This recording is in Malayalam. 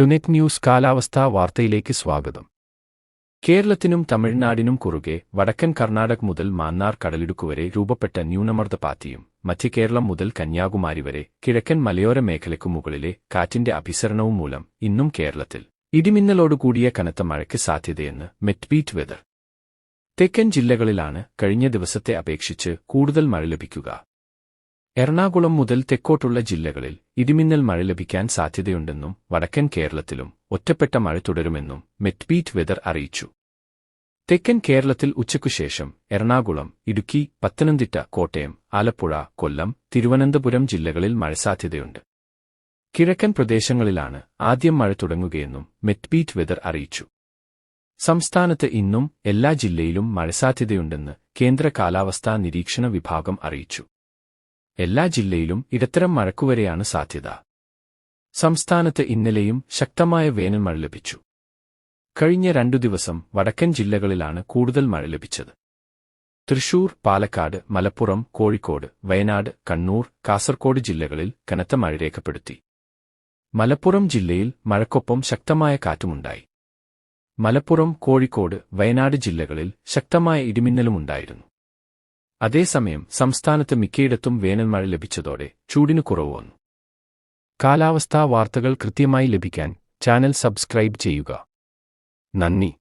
ടുനെറ്റ് ന്യൂസ് കാലാവസ്ഥാ വാർത്തയിലേക്ക് സ്വാഗതം. കേരളത്തിനും തമിഴ്നാടിനും കുറുകെ വടക്കൻ കർണാടക മുതൽ മാന്നാർ കടലിടുക്കുവരെ രൂപപ്പെട്ട ന്യൂനമർദ്ദപാത്തിയും മധ്യ കേരളം മുതൽ കന്യാകുമാരി വരെ കിഴക്കൻ മലയോര മേഖലയ്ക്കു മുകളിലെ കാറ്റിന്റെ അഭിസരണവും മൂലം ഇന്നും കേരളത്തിൽ ഇടിമിന്നലോടുകൂടിയ കനത്ത മഴയ്ക്ക് സാധ്യതയെന്ന് മെറ്റ്ബീറ്റ് വെതർ. തെക്കൻ ജില്ലകളിലാണ് കഴിഞ്ഞ ദിവസത്തെ അപേക്ഷിച്ച് കൂടുതൽ മഴ ലഭിക്കുക. എറണാകുളം മുതൽ തെക്കോട്ടുള്ള ജില്ലകളിൽ ഇടിമിന്നൽ മഴ ലഭിക്കാൻ സാധ്യതയുണ്ടെന്നും വടക്കൻ കേരളത്തിലും ഒറ്റപ്പെട്ട മഴ തുടരുമെന്നും മെറ്റ്ബീറ്റ് വെതർ അറിയിച്ചു. തെക്കൻ കേരളത്തിൽ ഉച്ചയ്ക്കുശേഷം എറണാകുളം ഇടുക്കി പത്തനംതിട്ട കോട്ടയം ആലപ്പുഴ കൊല്ലം തിരുവനന്തപുരം ജില്ലകളിൽ മഴ സാധ്യതയുണ്ട്. കിഴക്കൻ പ്രദേശങ്ങളിലാണ് ആദ്യം മഴ തുടങ്ങുകയെന്നും മെറ്റ്ബീറ്റ് വെതർ അറിയിച്ചു. സംസ്ഥാനത്ത് ഇന്നും എല്ലാ ജില്ലയിലും മഴ സാധ്യതയുണ്ടെന്ന് കേന്ദ്ര കാലാവസ്ഥാ നിരീക്ഷണ വിഭാഗം അറിയിച്ചു. എല്ലാ ജില്ലയിലും ഇടത്തരം മഴക്കുവരെയാണ് സാധ്യത. സംസ്ഥാനത്ത് ഇന്നലെയും ശക്തമായ വേനൽ മഴ ലഭിച്ചു. കഴിഞ്ഞ രണ്ടു ദിവസം വടക്കൻ ജില്ലകളിലാണ് കൂടുതൽ മഴ ലഭിച്ചത്. തൃശൂർ പാലക്കാട് മലപ്പുറം കോഴിക്കോട് വയനാട് കണ്ണൂർ കാസർകോട് ജില്ലകളിൽ കനത്ത മഴ രേഖപ്പെടുത്തി. മലപ്പുറം ജില്ലയിൽ മഴക്കൊപ്പം ശക്തമായ കാറ്റുമുണ്ടായി. മലപ്പുറം കോഴിക്കോട് വയനാട് ജില്ലകളിൽ ശക്തമായ ഇടിമിന്നലുമുണ്ടായിരുന്നു. അതേസമയം സംസ്ഥാനത്ത് മിക്കയിടത്തും വേനൽ മഴ ലഭിച്ചതോടെ ചൂടിനു കുറവ് വന്നു. കാലാവസ്ഥാ വാർത്തകൾ കൃത്യമായി ലഭിക്കാൻ ചാനൽ സബ്സ്ക്രൈബ് ചെയ്യുക. 难逆